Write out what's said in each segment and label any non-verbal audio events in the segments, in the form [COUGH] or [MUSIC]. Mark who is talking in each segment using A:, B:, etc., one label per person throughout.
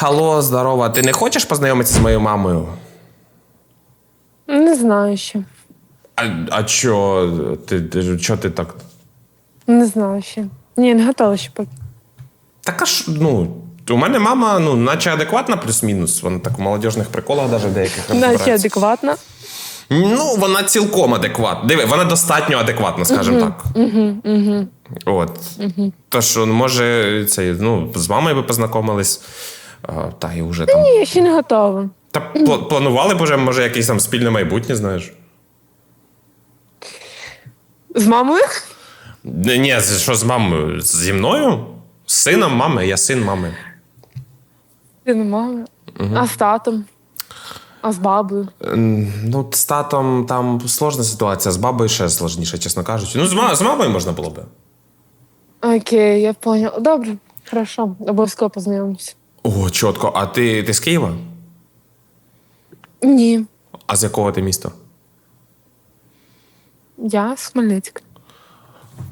A: Алло, здорово. Ти не хочеш познайомитися з моєю мамою?
B: Не знаю ще.
A: А, а чо ти, ти, чо ти так?
B: Не знаю ще. Ні, не готова ще поки.
A: Так аж, ну, у мене мама, ну, наче адекватна плюс-мінус. Вона так в молодіжних приколах навіть деяких
B: Наче адекватна.
A: Ну, вона цілком адекватна. Диви, вона достатньо адекватна, скажімо так. От. То що, ну, може, це, ну, з мамою би познайомились, та і вже там.
B: Ні, я ще не готова.
A: Та пла- планували б уже, може, якесь там спільне майбутнє, знаєш.
B: З мамою?
A: Ні, Ні, з- що з мамою? Зі мною? З сином мами, я син мами.
B: Ти не мама. А з татом? А з бабою?
A: Ем, Ну, з татом там сложна ситуація, з бабою ще сложніше, чесно кажучи. Ну, з, ма- з мамою можна було би.
B: Окей, я поняла. Добре, хорошо. Обов'язково познайомимося.
A: О, чітко. А ти, ти з Києва?
B: Ні.
A: А з якого ти міста?
B: Я з Хмельницька.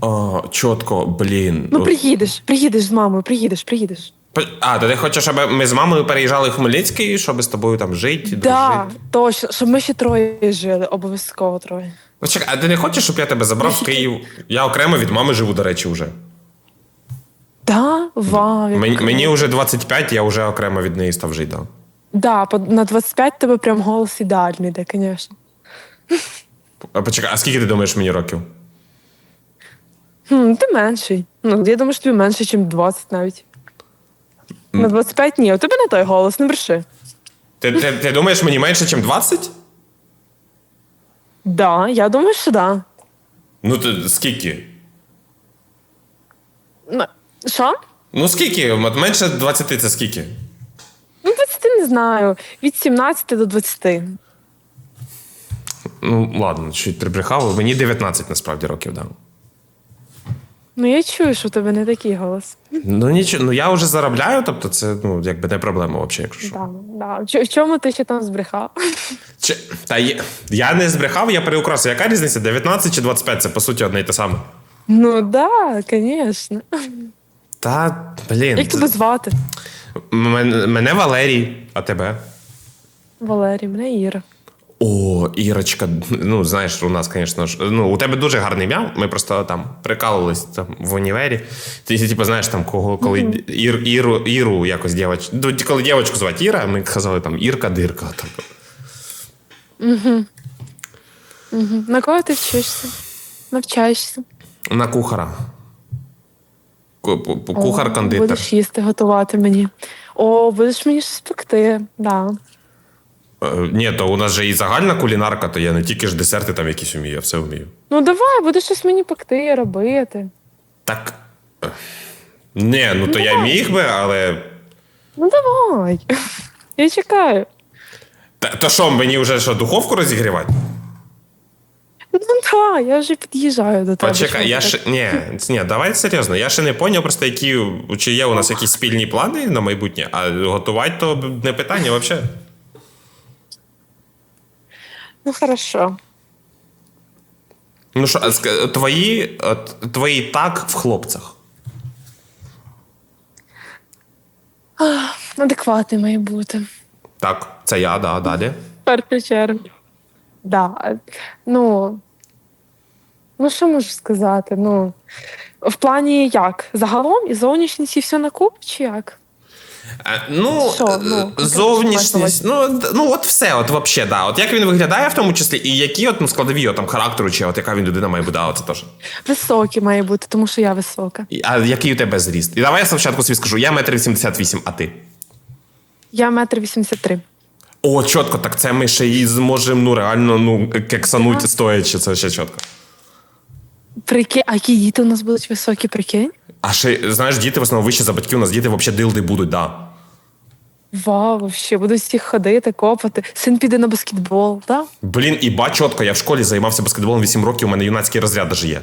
A: О, чітко, блін.
B: Ну, приїдеш, приїдеш з мамою, приїдеш, приїдеш.
A: А, то ти хочеш, щоб ми з мамою переїжджали в Хмельницький, щоб з тобою там жити,
B: Да,
A: дружити?
B: точно, щоб ми ще троє жили, обов'язково троє.
A: Ну, чекай, а ти не хочеш, щоб я тебе забрав в Київ? Я окремо від мами живу, до речі, вже.
B: Да, вау. як
A: Мені, мені вже 25, я вже окремо від неї став жити. Да.
B: Да, по- на 25 тебе прям голос ідеальний, де, звісно.
A: А почекай, а скільки ти думаєш мені років?
B: Хм, ти менший. Ну, я думаю, що тобі менше, ніж 20 навіть. На 25 ні, у тебе не той голос, не бреши.
A: Ти, ти, ти думаєш, мені менше, ніж 20?
B: Да, я думаю, що да.
A: Ну, ти скільки?
B: Ну, Що?
A: Ну, скільки? От менше 20 це скільки?
B: Ну, 20 не знаю. Від 17 до 20.
A: Ну, ладно, чуть прибрехав. Мені 19 насправді років дав.
B: Ну, я чую, що у тебе не такий голос.
A: Ну нічого, ну я вже заробляю, тобто це ну, якби не проблема взагалі, якщо що.
B: Да, да. В чо- В чому ти ще там збрехав?
A: Чи, та є, я не збрехав, я переукрасив. Яка різниця? 19 чи 25? Це по суті одне й те саме.
B: Ну, да, звісно.
A: Та, блін.
B: Як тебе звати?
A: Мен- Мене Валерій, а тебе?
B: Валерій, мене Іра.
A: О, Ірочка, ну знаєш, у нас, звісно ж, ну у тебе дуже гарне ім'я. Ми просто там прикалувались там в універі. Ти типу, знаєш, там кого, коли Ір, Іру, Іру якось дівоч... ну, коли дівчинку звати Іра, ми казали там Ірка, дирка. Так.
B: На кого ти вчишся? Навчаєшся?
A: На кухара. Кухар-кондитер.
B: Будеш їсти, готувати мені. О, будеш мені щось пекти. Да.
A: Е, Ні, то у нас же і загальна кулінарка, то я не тільки ж десерти там якісь вмію, я все вмію.
B: Ну давай, будеш щось мені пекти, робити.
A: Так. е, Ні, ну то я міг би, але.
B: Ну давай. [LAUGHS] Я чекаю.
A: Та, то що, мені вже що, духовку розігрівати?
B: Ну я вже під'їжджаю до тебе.
A: Почекай, я ще. Ні, ні, давай серйозно. Я ще не поняв, просто які. Чи є у нас якісь спільні плани на майбутнє, а готувати то не питання взагалі.
B: Ну хорошо.
A: Ну що, твої, твої так в хлопцях.
B: Адекватний має бути.
A: Так, це я, да, далі.
B: В першу. Да. Ну, ну, що можу сказати? Ну, в плані як? Загалом і зовнішність і все на куп, чи як?
A: Е, Ну,
B: Що?
A: е,
B: Ну,
A: зовнішність, ну, ну от все, от вообще, да. От як він виглядає в тому числі, і які от ну, складові от, там, характеру, чи от яка він людина має бути, це теж.
B: Високий має бути, тому що я висока.
A: А який у тебе зріст? І давай я спочатку собі скажу, я метр вісімдесят вісім, а ти?
B: Я метр вісімдесят три.
A: О, чітко, так це ми ще і зможемо ну, реально ну, кексануть стоячи, це ще чітко.
B: Прикинь, а які діти у нас будуть високі, прикинь?
A: А ще, знаєш, діти в основному вище за батьків, у нас діти взагалі дилди будуть, да.
B: Вау, вообще, будуть всіх ходити, копати. Син піде на баскетбол, так? Да?
A: Блін, і ба чітко, я в школі займався баскетболом 8 років, у мене юнацький розряд даже є.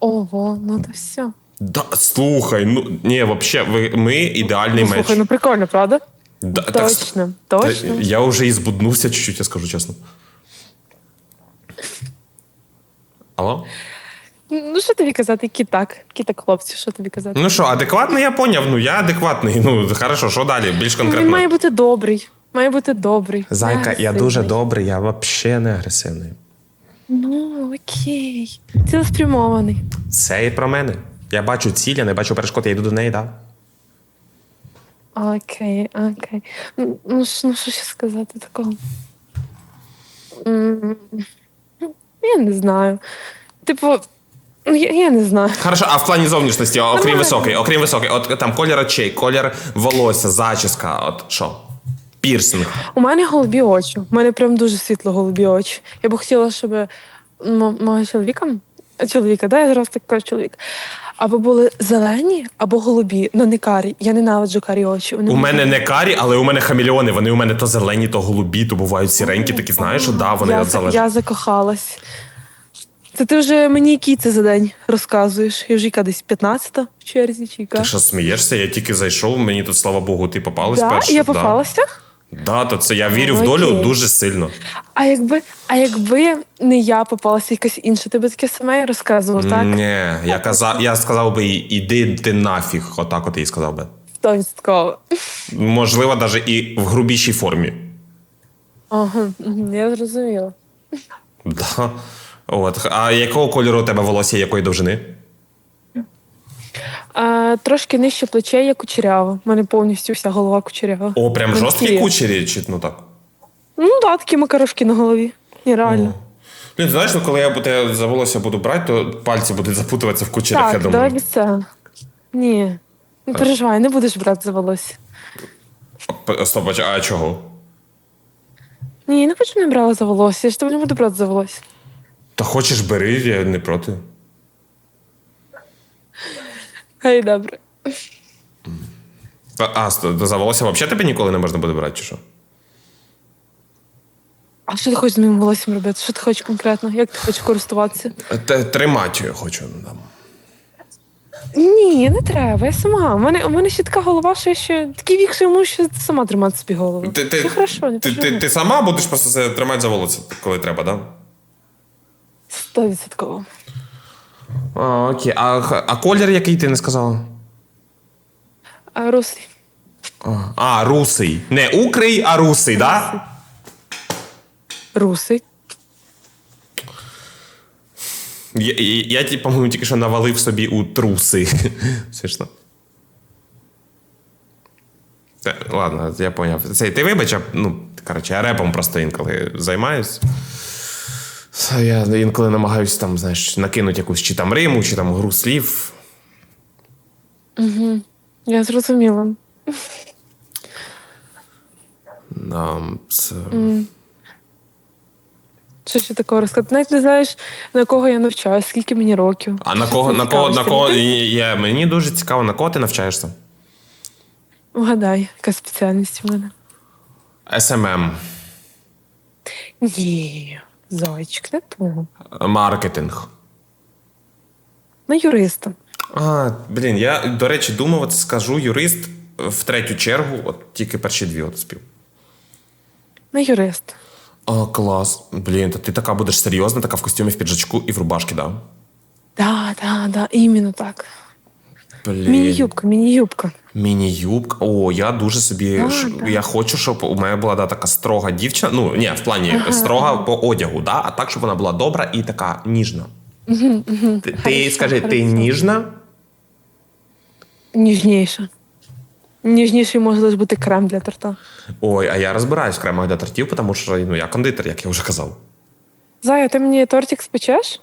B: Ого, ну то все.
A: Да, слухай, ну ні, взагалі, ви, ми ідеальний
B: Ну,
A: меч.
B: слухай, ну прикольно, правда?
A: Да, так,
B: Точно,
A: та-
B: точно.
A: Я вже і збуднувся чуть-чуть, я скажу чесно. Алло?
B: Ну, що тобі казати, які так, які так хлопці, що тобі казати?
A: Ну що, адекватний, я поняв. Ну я адекватний. Ну хорошо, що далі? Більш
B: Ну, Він має бути добрий. Має бути добрий.
A: Зайка, я дуже добрий, я взагалі не агресивний.
B: Ну, окей. Цілеспрямований.
A: Це і про мене. Я бачу ціль, я не бачу перешкод, я йду до неї, так. Да?
B: Окей, окей. Ну, Ну, що- ну ще сказати такого? М, Я не знаю. Типу, ну, я, я не знаю.
A: Хорошо, а в плані зовнішності, окрім
B: Нормально.
A: високий, окрім високий, от там колір очей, колір волосся, зачіска, от що? Пірсинг.
B: У мене голубі очі. У мене прям дуже світло голубі очі. Я б хотіла, щоб м- мого чоловіка, чоловіка, да, я зараз так кажу чоловік, або були зелені, або голубі, ну не карі. Я ненавиджу карі очі. Вони
A: У мене не карі, але у мене хамелеони. Вони у мене то зелені, то голубі, то бувають сіренькі, такі знаєш, да, вони
B: я,
A: от
B: за-
A: залежать.
B: я закохалась. Це ти вже мені який це за день розказуєш? Я вже яка десь 15 в черзі чи яка?
A: Ти що смієшся? Я тільки зайшов, мені тут, слава Богу, ти попалась
B: Да,
A: перша.
B: я
A: да.
B: попалася.
A: Да, то це я вірю в
B: Окей.
A: долю дуже сильно.
B: А якби, а якби не я попалася якась інша, ти би таке саме розказував, так?
A: Ні, я казав, я сказав би, «І- іди ти нафіг, отак от я їй сказав би.
B: Стовідсотково.
A: Можливо, навіть і в грубішій формі.
B: Ага, мгм, я зрозуміла.
A: Да. От. А якого кольору у тебе волосся, якої довжини?
B: А, трошки нижче плечей, як кучерява. У мене повністю вся голова кучерява.
A: О, прям
B: Мене
A: жорсткі
B: такі-
A: кучері, чи ну так?
B: Ну так, да, такі макарошки на голові. Нереально.
A: Блін, знаєш, ну, коли я буде за волосся буду брати, то пальці будуть запутуватися в кучерях, я
B: так,
A: думаю.
B: давай без цього. Ні. Не переживай, не будеш брати за волосся.
A: П- Стоп, а ч- а чого?
B: Ні, не хочу не брала за волосся, я ж тебе не буду брати за волосся.
A: Та хочеш бери, я не проти.
B: Хай добре.
A: А, за волосся взагалі тебе ніколи не можна буде брати, чи що?
B: А що ти хочеш з моїм волоссям робити? Що ти хочеш конкретно? Як ти хочеш користуватися?
A: Тримати я хочу. ну.
B: Ні, не треба. Я сама. У мене, у мене ще така голова, що я ще такий вік, що я можу ще сама тримати собі голову.
A: Ти, ти,
B: хорошо, не
A: ти, ти, ти сама будеш просто це тримати за волосся, коли треба, так? Да?
B: Стовідсотково.
A: А, окей. А, а колір який ти не сказала?
B: А Руслі.
A: А, а, русий. Не укрий, а русий, так? Да?
B: Русий.
A: Я, я, я по-моєму, тільки що навалив собі у труси. [LAUGHS] Смішно. Та, ладно, я поняв. Це, ти вибач, а, ну, коротше, я репом просто інколи займаюсь. Я інколи намагаюся там, знаєш, накинути якусь чи там риму, чи там гру слів.
B: Я зрозуміла.
A: Нам це...
B: Що ще такого розказати? Навіть не знаєш, на кого я навчаюся, скільки мені років.
A: А на кого, на кого, на кого є, мені дуже цікаво, на кого ти навчаєшся?
B: Вгадай, яка спеціальність у мене.
A: СММ,
B: Ні, зайчик, не того.
A: маркетинг.
B: На юриста.
A: А, блін, я, до речі, думав, от скажу юрист в третю чергу, от тільки перші дві от спів.
B: На юриста.
A: А, клас. Блін, то ти така будеш серйозна, така в костюмі, в піджачку і в рубашці, да?
B: Да, да, да, іменно так.
A: Блін.
B: Міні-юбка, міні-юбка.
A: Міні-юбка. О, я дуже собі. Ш- Я хочу, щоб у мене була да, така строга дівчина. Ну, ні, в плані строга по одягу, да? а так, щоб вона була добра і така ніжна. Ти, ти
B: Хорошо,
A: скажи, ти ніжна?
B: Ніжніша. Ніжніший може лише бути крем для торта.
A: Ой, а я розбираюсь в кремах для тортів, тому що ну, я кондитер, як я вже казав.
B: Зая, ти мені тортик спечеш?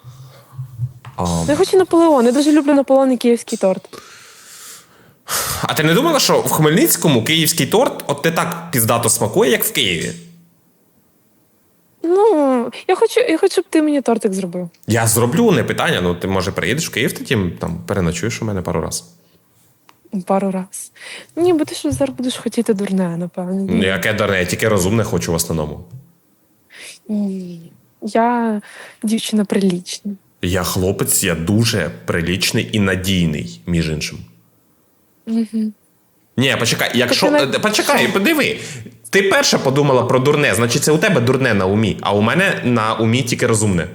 A: А,
B: Ну, Я хочу Наполеон. Я дуже люблю Наполеон і київський торт.
A: А ти не думала, що в Хмельницькому київський торт от не так піздато смакує, як в Києві?
B: Ну, я хочу, я хочу, щоб ти мені тортик зробив.
A: Я зроблю, не питання. Ну, ти може приїдеш в Київ, тоді там переночуєш у мене пару разів.
B: Пару раз. Ні, бо ти ж зараз будеш хотіти дурне, напевно.
A: Ну, яке дурне, я тільки розумне хочу в основному.
B: Ні. Я дівчина прилічна.
A: Я хлопець, я дуже прилічний і надійний, між іншим. Угу. Ні, почекай, якщо. Е, Почекай, подиви. Ти перша подумала про дурне, значить, це у тебе дурне на умі, а у мене на умі тільки розумне.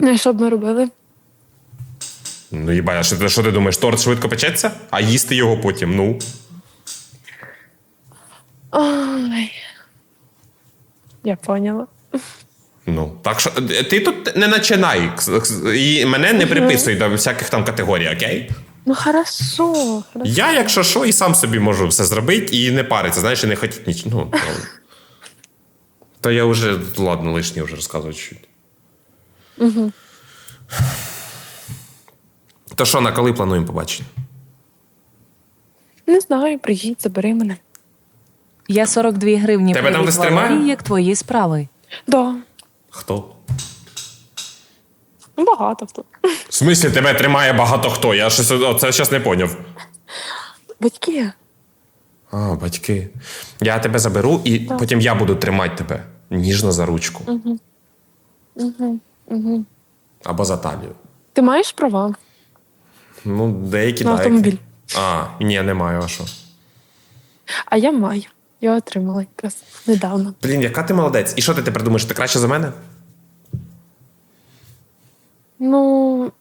B: Ну, і що б ми робили?
A: Ну, їба, а що, ти- що ти думаєш, торт швидко печеться, а їсти його потім, ну.
B: Ой. Я поняла.
A: Ну, так що е, ти тут не починай. І мене не приписуй до всяких там категорій, окей?
B: Ну хорошо. хорошо.
A: Я, якщо що, і сам собі можу все зробити і не париться, знаєш, і не хотіти нічого. Ну, ну. То я вже, ладно, лишнє вже розказую чуть. Угу. То що, на коли плануємо побачення?
B: Не знаю, приїдь, забери мене.
C: Я 42 гривні.
A: Тебе там тримає?
C: Валерій, як твої справи?
B: Да.
A: Хто?
B: Ну, багато хто.
A: В смислі тебе тримає багато хто? Я щось оце зараз не поняв.
B: Батьки.
A: А, батьки. Я тебе заберу, і потім я буду тримати тебе ніжно за ручку. Угу. Угу. Або за талію.
B: Ти маєш права
A: Ну, деякі
B: на
A: так.
B: автомобіль.
A: А, ні, не маю, а що?
B: А я маю. Я отримала якраз недавно.
A: Блін, яка ти молодець. І що ти тепер думаєш, ти краще за мене?
B: Ну,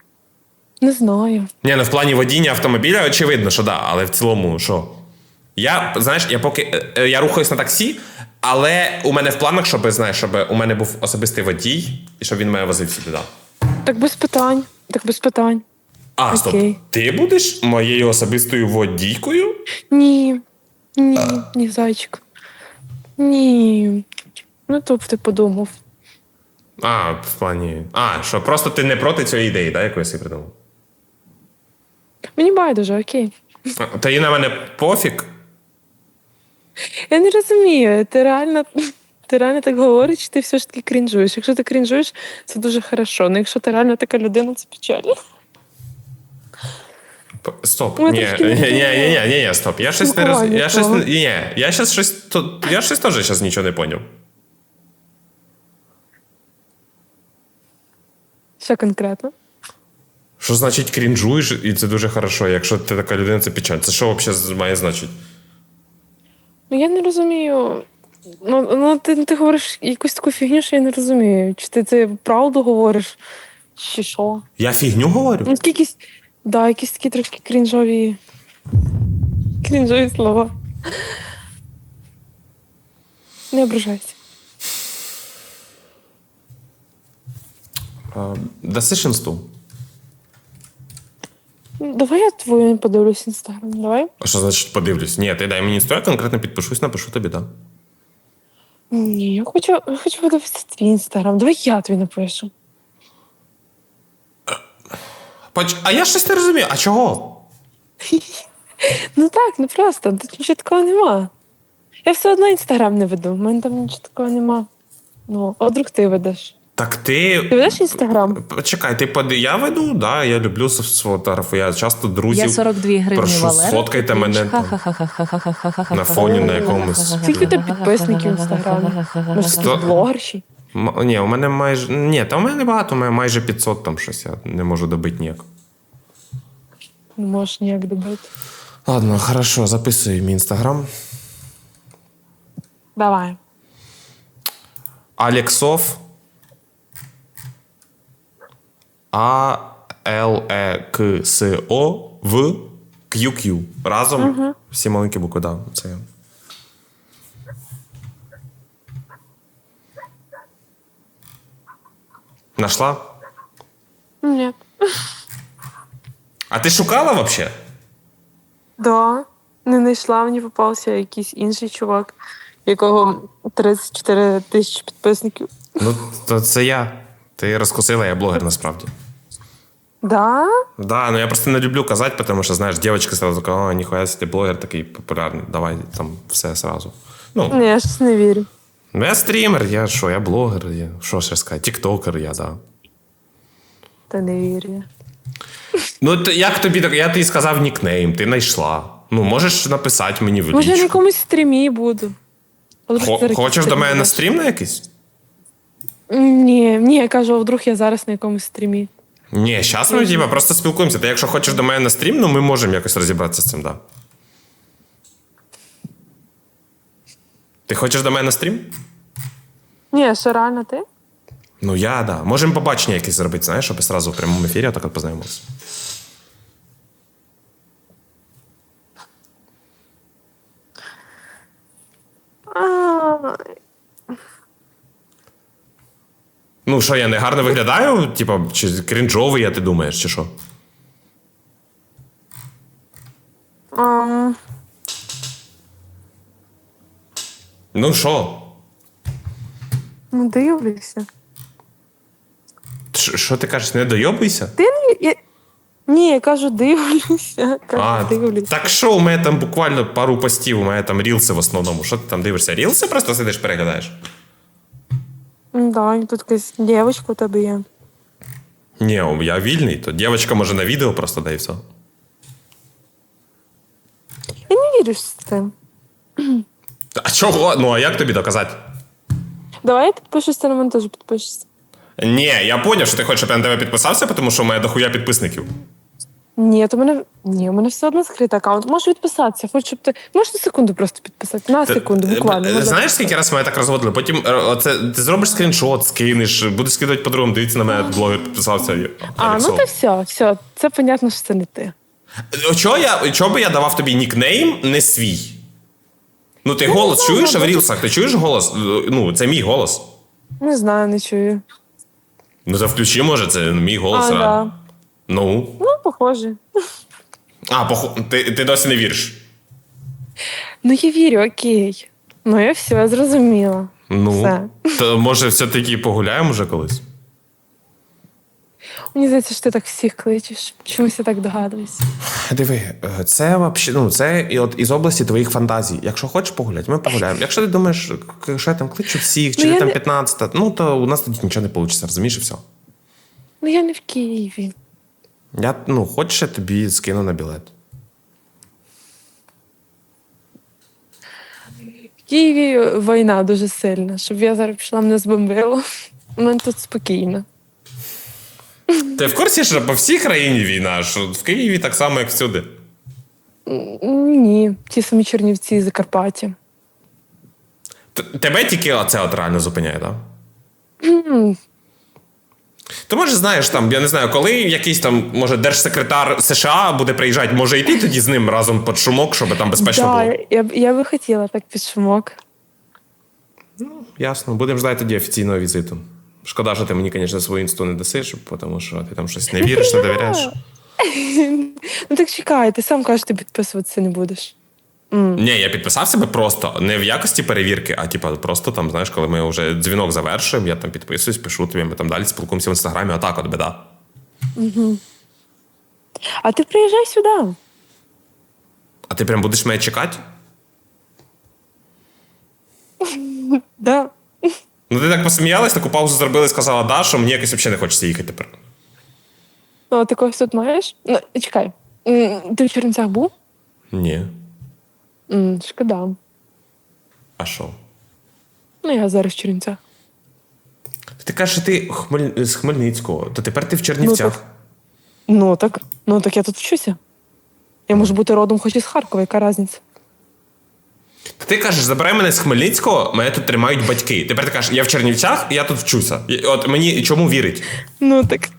B: не знаю.
A: Ні, ну в плані водіння автомобіля, очевидно, що да, але в цілому, що? Я, знаєш, я поки е, е, я рухаюсь на таксі, але у мене в планах, щоб знаєш, щоб у мене був особистий водій, і щоб він мене возив сюди. Да.
B: Так без питань. Так без питань.
A: А, стоп. Ти будеш моєю особистою водійкою?
B: Ні. Ні, ні, зайчик. Ні. Ну, тобто ти подумав.
A: А, в плані. А, що просто ти не проти цієї ідеї, да, яку я собі придумав?
B: Мені байдуже, окей.
A: А, Та і на мене пофіг.
B: Я не розумію, ти реально, [LAUGHS] ти реально так говориш, чи ти все ж таки крінжуєш. Якщо ти крінжуєш, це дуже хорошо. Ну якщо ти реально така людина, це печально.
A: П- Стоп.
B: Ми
A: Ні, ні,
B: трошки
A: ні,
B: не
A: ні, ні, ні, ні, стоп. Я щось не роз...
B: Спілкування
A: Я щось не- ні, я щось то- я щось теж щас нічого не поняв.
B: Що конкретно?
A: Що значить крінжуєш, і це дуже хорошо. Якщо ти така людина, це печаль. Це що взагалі має значити?
B: Ну я не розумію. Ну, ну ти, ти говориш якусь таку фігню, що я не розумію. Чи ти це правду говориш, чи що?
A: Я фігню говорю?
B: Ну, якісь, да, якісь такі трошки крінжові. Крінжові слова. Не ображайся.
A: Даси інсту.
B: Ну, Давай я твою подивлюсь інстаграм. Давай.
A: А що значить подивлюсь? Ні, ти дай мені інсту, я конкретно підпишусь, напишу тобі, так.
B: Ні, я хочу, я хочу подивитися твій інстаграм. Давай я тобі напишу.
A: Поч... А я щось не розумію. А чого? [LAUGHS]
B: Ну так, ну просто, тут нічого такого нема. Я все одно інстаграм не веду, в мене там нічого такого нема. Ну, а вдруг ти ведеш.
A: Так ти.
B: Ти ведеш інстаграм?
A: Чекай, ти поди. Я веду, да, я люблю фотографу. Я часто друзів.
C: Я 42 гривні
A: прошу,
C: Валера.
A: сфоткайте Купіч.
C: мене
A: на фоні на якомусь.
B: Скільки ти підписників Інстаграму? інстаграмі? Ми блогерші.
A: М- Ні, у мене майже. Ні, та у мене небагато, у мене майже 500 там щось. Я не можу добити ніяк.
B: Не можеш ніяк добити.
A: Ладно, хорошо, записуй мій інстаграм.
B: Давай.
A: Алексов А Л Е К С О В Q Q. Разом всі маленькі букви, да. Це. я. Нашла?
B: Ні.
A: А ти шукала вообще?
B: Да. Не знайшла, мені попався якийсь інший чувак, якого 34 тисячі підписників.
A: Ну, то це я. Ти розкусила, я блогер насправді.
B: Да?
A: Да, ну я просто не люблю казати, тому що, знаєш, дівчинка сразу така, о, ніхуя си ти блогер такий популярний, давай там все сразу. Ну,
B: Ні, я щось не вірю.
A: ну я стрімер, я що, я блогер, я що ще сказати, тіктокер, я, да.
B: Та не вірю. я.
A: Ну, то як тобі так? Я тобі сказав нікнейм, ти знайшла. Ну, можеш написати мені в
B: Може, я на
A: лічку.
B: якомусь стрімі буду.
A: Хо-
B: зараз
A: Хочеш до мене на стрім на якийсь?
B: Ні, ні, я кажу, а вдруг я зараз на якомусь стрімі.
A: Ні, зараз ми типа, просто спілкуємося. Ти якщо хочеш до мене на стрім, ну ми можемо якось розібратися з цим, так. Да. Ти хочеш до мене на стрім?
B: Ні, що реально ти?
A: Ну я, так. Да. Можемо побачення якесь зробити, знаєш, щоб одразу в прямому ефірі отак от познайомилися. Ну що, я не гарно виглядаю? Типа, чи крінжовий, я ти думаєш, чи що?
B: А,
A: Ну що?
B: ну, дивлюся.
A: Ш- Що ти кажеш, не дойобуйся?
B: Ти не. Я... Ні, я кажу, дивлюся. Кажу,
A: А,
B: дивлюся.
A: так що, у мене там буквально пару постів, у мене там рілси в основному. Що ти там дивишся? Рілси просто сидиш, переглядаєш?
B: Да, і тут якась дівчинка у тебе є.
A: Ні, я вільний, то дівчинка може на відео просто да і все.
B: Я не вірю з цим.
A: А чого? Ну а як тобі доказати?
B: Давай я підпишусь, ти на мене теж підпишешся.
A: Ні, я поняв, що ти хочеш, щоб я на тебе підписався, тому що у мене дохуя підписників.
B: Ні, то мене. Ні, у мене все одно скритий аккаунт. Можеш відписатися, хоч щоб ти. Можеш на секунду просто підписати. На секунду, буквально.
A: е,
B: можна
A: Знаєш, скільки раз мене так розводили? Потім е, оце, ти зробиш скріншот, скинеш, будеш скидати подругам, дивіться на мене, блогер підписався.
B: А, ну то все, все. Це понятно, що це не ти.
A: Е, Чого я, чого би я давав тобі нікнейм не свій? Ну, ти голос
B: знаю,
A: чуєш в рілсах? Ти чуєш голос? Е, Ну, це мій голос.
B: Не знаю, не чую.
A: Ну, то включи, може, це мій голос.
B: А, да.
A: Ну.
B: Ну, похоже.
A: А, поху... ти, ти досі не віриш.
B: Ну, я вірю, окей. Ну, я все, зрозуміла.
A: Ну,
B: Все.
A: то може все-таки погуляємо вже колись?
B: Мені здається, що ти так всіх кличеш. Чомусь я так догадуюсь.
A: Диви, е, це вообще, ну, це і от із області твоїх фантазій. Якщо хочеш погуляти, ми погуляємо. Якщо ти думаєш, к- що я там кличу всіх, чи
B: Ну, я
A: там
B: не-
A: 15, ну то у нас тоді нічого не вийде, розумієш, і все.
B: Ну, я не в Києві.
A: Я, ну, хочеш, я тобі скину на білет.
B: В Києві війна дуже сильна, щоб я зараз пішла мене збомбило. У мене тут спокійно.
A: Ти в курсі, що по всій країні війна, що в Києві так само, як всюди.
B: Ні, ті самі Чернівці і Закарпаття.
A: Т- Тебе тільки оце от реально зупиняє, так? То може, знаєш, там, я не знаю, коли якийсь там, може, держсекретар США буде приїжджати, може йти тоді з ним разом під шумок, щоб там безпечно
B: Да,
A: було.
B: я, б- я би хотіла так під шумок.
A: Ну, Ясно, будемо ждати тоді офіційного візиту. Шкода, що ти мені, звісно, свою інсту не дасиш, тому що ти там щось не віриш, не довіряєш. [LAUGHS]
B: Ну так чекай, ти сам кажеш, ти підписуватися не будеш.
A: Ні, я підписав себе просто не в якості перевірки, а типа просто там, знаєш, коли ми вже дзвінок завершуємо, я там підписуюсь, пишу тобі, ми там далі спілкуємося в інстаграмі, а так от беда.
B: А ти приїжджай сюди.
A: А ти прям будеш мене чекати?
B: Да.
A: Ну ти так посміялась, таку паузу зробила і сказала, да, що мені якось взагалі не хочеться їхати тепер.
B: Ну, а ти когось тут маєш? Ну, чекай. М, Ти в Чернівцях був?
A: Ні.
B: М, Шкода.
A: А що?
B: Ну, я зараз в Чернівцях.
A: Ти кажеш, що ти Хмель... з Хмельницького, то тепер ти в Чернівцях.
B: так. Ну так. Ну так я тут вчуся. Я можу бути родом хоч із Харкова, яка різниця?
A: Та Ти кажеш, забирай мене з Хмельницького, мене тут тримають батьки. Тепер ти кажеш, я в Чернівцях, я тут вчуся. І От мені чому вірить?
B: Ну так.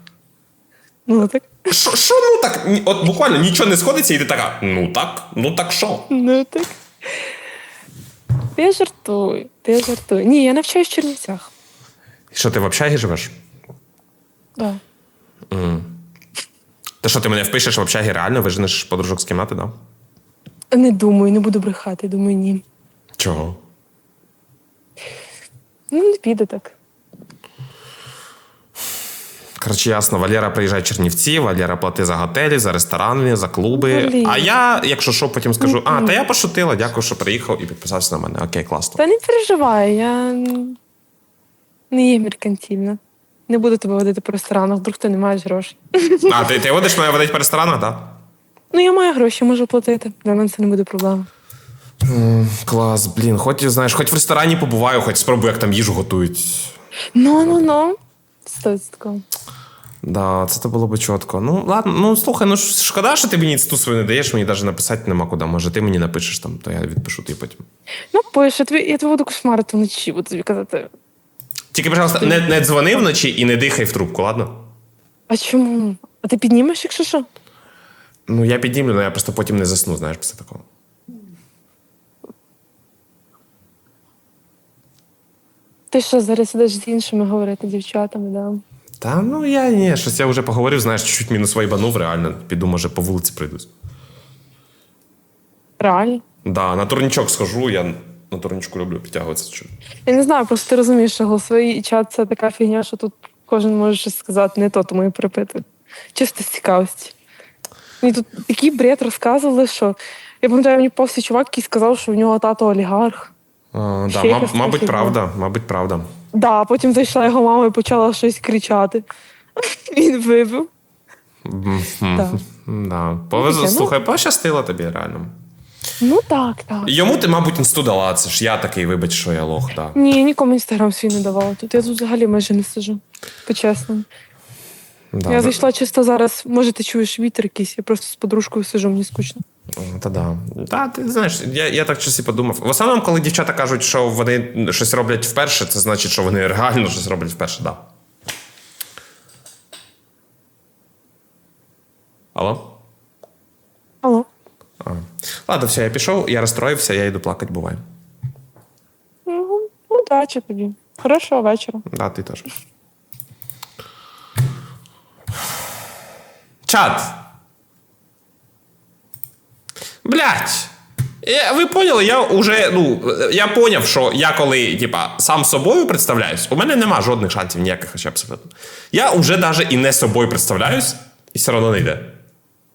B: Ну так.
A: Що, що ну так? От буквально нічого не сходиться, і ти така, ну так, ну так що?
B: Ну так. Ти жартуй, ти жартуй. Ні, я навчаюсь в Чернівцях.
A: Що ти в общагі живеш?
B: Да.
A: Та що ти мене впишеш в общагі реально, виженеш подружок з кімнати, да?
B: Не думаю, не буду брехати, думаю, ні.
A: Чого?
B: Ну, не піде так.
A: Коротше, ясно, Валера приїжджає в Чернівці, Валера плати за готелі, за ресторани, за клуби.
B: Блін.
A: А я, якщо що, потім скажу: а, та я пошутила, дякую, що приїхав і підписався на мене. Окей, класно.
B: Та не переживай, я не є меркантильна. Не буду тебе водити по ресторанах, вдруг ти не маєш грошей. [LAUGHS]
A: А, ти, ти водиш мене водить по ресторанах, так?
B: Ну, я маю гроші, можу платити. Для мене це не буде проблема.
A: Клас, блін, хоч знаєш, хоч в ресторані побуваю, хоч спробую, як там їжу готують.
B: Ну, ну, ну. Стовідсотково.
A: Да, це то було би чітко. Ну, ладно, ну слухай, ну шкода, що ти мені інсту свою не даєш, мені навіть написати нема куди. Може, ти мені напишеш там, то я відпишу тобі потім.
B: Ну, пише, я я буду кошмарити вночі, буду тобі казати.
A: Тільки, пожалуйста, не, не дзвони вночі і не дихай в трубку, ладно?
B: А чому? А ти піднімеш, якщо що?
A: Ну, я піднімлю, але я просто потім не засну, знаєш, після такого.
B: Ти що зараз ідеш з іншими говорити дівчатами, да?
A: Та ну я ні, щось я вже поговорив, знаєш, чуть мінус вайбанув, реально. Піду, може, по вулиці прийдусь.
B: Реально.
A: Да, на турнічок схожу, я на турнічку люблю підтягуватися. чуть.
B: Я не знаю, просто ти розумієш, що голосовий чат це така фігня, що тут кожен може щось сказати не то, тому і перепитую. Чисто з цікавості. Мені тут такий бред розказували, що я пам'ятаю, мені повсі чувак, який сказав, що в нього тато олігарх.
A: А, да, маб- мабуть, правда, мабуть, правда.
B: Да, потім зайшла його мама і почала щось кричати. [LAUGHS] Він вибив. Так.
A: Да. Повезло,
B: ну.
A: слухай, пощастило тобі, реально.
B: Ну так, так.
A: Йому ти, мабуть, інсту дала, це ж я такий, вибач, що я лох, да.
B: Ні, нікому інстаграм свій не давала. Тут я тут взагалі майже не сижу. По-чесному.
A: да
B: я зайшла чисто зараз, може, ти чуєш вітер якийсь, я просто з подружкою сижу, мені скучно.
A: Та да. Та, ти знаєш, я, я так щось і подумав. В основному, коли дівчата кажуть, що вони щось роблять вперше, це значить, що вони реально щось роблять вперше, да. Алло?
B: Алло.
A: А. Ладно, все, я пішов, я розстроївся, я йду плакати, буває.
B: Ну, удачі тобі. Хорошого вечора.
A: Да, ти теж. Чат. Блять. Я, ви поняли, я вже, ну, я поняв, що я коли, типа, сам собою представляюсь, у мене нема жодних шансів ніяких ще абсолютно. Я вже навіть і не собою представляюсь, і все одно не йде.